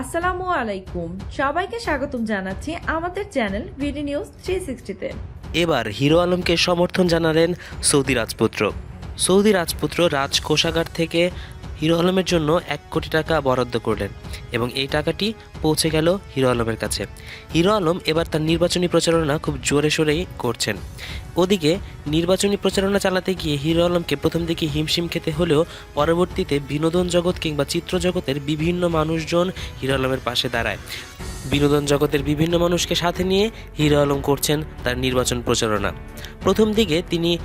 আসসালামু আলাইকুম। সবাইকে স্বাগতম জানাচ্ছি আমাদের চ্যানেল ভিডি নিউজ থ্রি সিক্সটিতে। এবার হিরো আলমকে সমর্থন জানালেন সৌদি রাজপুত্র। সৌদি রাজপুত্র রাজ কোষাগার থেকে হিরো আলমের জন্য এক কোটি টাকা বরাদ্দ করলেন এবং এই টাকাটি পৌঁছে গেল হিরো আলমের কাছে। হিরো আলম এবার তার নির্বাচনী প্রচারণা খুব জোরে সোরেই করছেন। ওদিকে নির্বাচনী প্রচারণা চালাতে গিয়ে হিরো আলমকে প্রথম দিকে হিমশিম খেতে হলেও পরবর্তীতে বিনোদন জগৎ কিংবা চিত্র জগতের বিভিন্ন মানুষজন হিরো আলমের পাশে দাঁড়ায়। বিনোদন জগতের বিভিন্ন মানুষকে সাথে নিয়ে হিরো আলম করছেন তার নির্বাচন প্রচারণা। প্রথম দিকে তিনি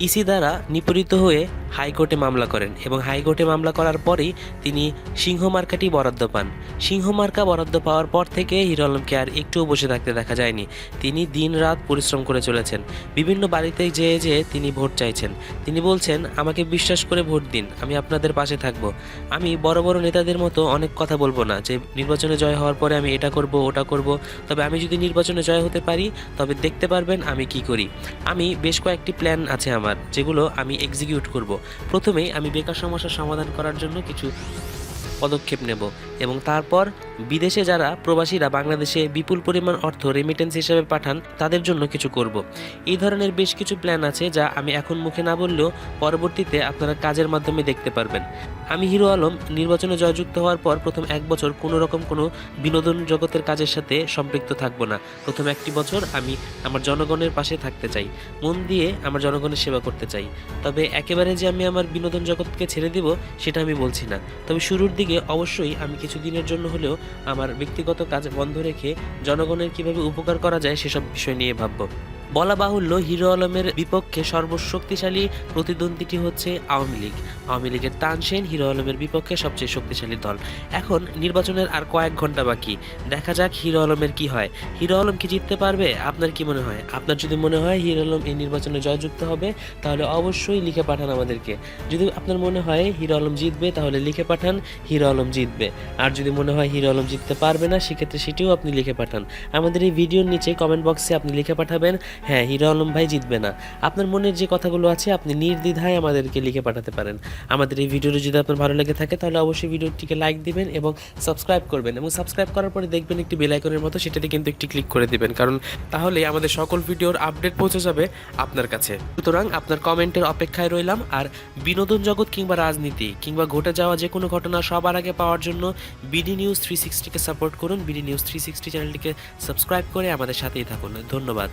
ইসি দ্বারা নিপীড়িত হয়ে হাইকোর্টে মামলা করেন এবং হাইকোর্টে মামলা করার পরেই তিনি সিংহ মার্কাটি বরাদ্দ পান। সিংহ মার্কা বরাদ্দ পাওয়ার পর থেকে হিরো আলমকে আর একটুও বসে থাকতে দেখা যায়নি। তিনি দিন রাত পরিশ্রম করে চলেছেন। বিভিন্ন বাড়িতে যেয়ে যেয়ে তিনি ভোট চাইছেন। তিনি বলছেন, আমাকে বিশ্বাস করে ভোট দিন, আমি আপনাদের পাশে থাকব। আমি বড় বড় নেতাদের মতো অনেক কথা বলব না। যে নির্বাচনে জয় হওয়ার পরে আমি এটা করব, ওটা করব। তবে আমি যদি নির্বাচনে জয় হতে পারি, তবে দেখতে পারবেন আমি কি করি। আমি বেশ কয়েকটি প্ল্যান আছে আমার, যেগুলো আমি এক্সিকিউট করব। প্রথমেই আমি বেকার সমস্যার সমাধান করার জন্য কিছু পদক্ষেপ নেব এবং তারপর বিদেশে যারা প্রবাসীরা বাংলাদেশে বিপুল পরিমাণ অর্থ রেমিটেন্স হিসেবে পাঠান, তাদের জন্য কিছু করব। এই ধরনের বেশ কিছু প্ল্যান আছে যা আমি এখন মুখে না বললেও পরবর্তীতে আপনারা কাজের মাধ্যমে দেখতে পারবেন। আমি হিরো আলম, নির্বাচনে জয়যুক্ত হওয়ার পর প্রথম এক বছর কোনো রকম কোনো বিনোদন জগতের কাজের সাথে সম্পৃক্ত থাকব না। প্রথম একটি বছর আমি আমার জনগণের পাশে থাকতে চাই, মন দিয়ে আমার জনগণের সেবা করতে চাই। তবে একেবারে যে আমি আমার বিনোদন জগৎকে ছেড়ে দিব, সেটা আমি বলছি না। তবে শুরুর দিকে অবশ্যই আমি কিছু দিনের জন্য হলেও আমার ব্যক্তিগত কাজ বন্ধ রেখে জনগণের কীভাবে উপকার করা যায় সেসব বিষয় নিয়ে ভাবব। বলা বাহুল্য হিরো আলমের বিপক্ষে সর্বশক্তিশালী প্রতিদ্বন্দ্বীটি হচ্ছে আওয়ামী লীগ। আওয়ামী লীগের তানসেন হিরো আলমের বিপক্ষে সবচেয়ে শক্তিশালী দল। এখন নির্বাচনের আর কয়েক ঘণ্টা বাকি। দেখা যাক হিরো আলমের কি হয়। হিরো আলম কি জিততে পারবে? আপনার কি মনে হয়? আপনার যদি মনে হয় হিরো আলম এই নির্বাচনে জয়যুক্ত হবে, তাহলে অবশ্যই লিখে পাঠান আমাদেরকে। যদি আপনার মনে হয় হিরো আলম জিতবে, তাহলে লিখে পাঠান হিরো আলম জিতবে। আর যদি মনে হয় হিরো আলম জিততে পারবে না, সেক্ষেত্রে সেটিও আপনি লিখে পাঠান। আমাদের এই ভিডিওর নিচে কমেন্ট বক্সে আপনি লিখে পাঠাবেন হ্যাঁ হিরো আলম ভাই জিতবে না। আপনার মনের যে কথাগুলো আছে, আপনি নির্দ্বিধায় আমাদেরকে লিখে পাঠাতে পারেন। আমাদের এই ভিডিওটি যদি আপনার ভালো লেগে থাকে, তাহলে অবশ্যই ভিডিওটিকে লাইক দিবেন এবং সাবস্ক্রাইব করবেন এবং সাবস্ক্রাইব করার পরে দেখবেন একটি বেল আইকনের মতো, সেটাতে কিন্তু একটি ক্লিক করে দিবেন। কারণ তাহলে আমাদের সকল ভিডিওর আপডেট পৌঁছে যাবে আপনার কাছে। সুতরাং আপনার কমেন্টের অপেক্ষায় রইলাম আর বিনোদন জগৎ কিংবা রাজনীতি কিংবা ঘটে যাওয়া যে কোনো ঘটনা সবার আগে পাওয়ার জন্য বিডি নিউজ থ্রি সিক্সটিকে সাপোর্ট করুন। বিডি নিউজ থ্রি সিক্সটি চ্যানেলটিকে সাবস্ক্রাইব করে আমাদের সাথেই থাকুন। ধন্যবাদ।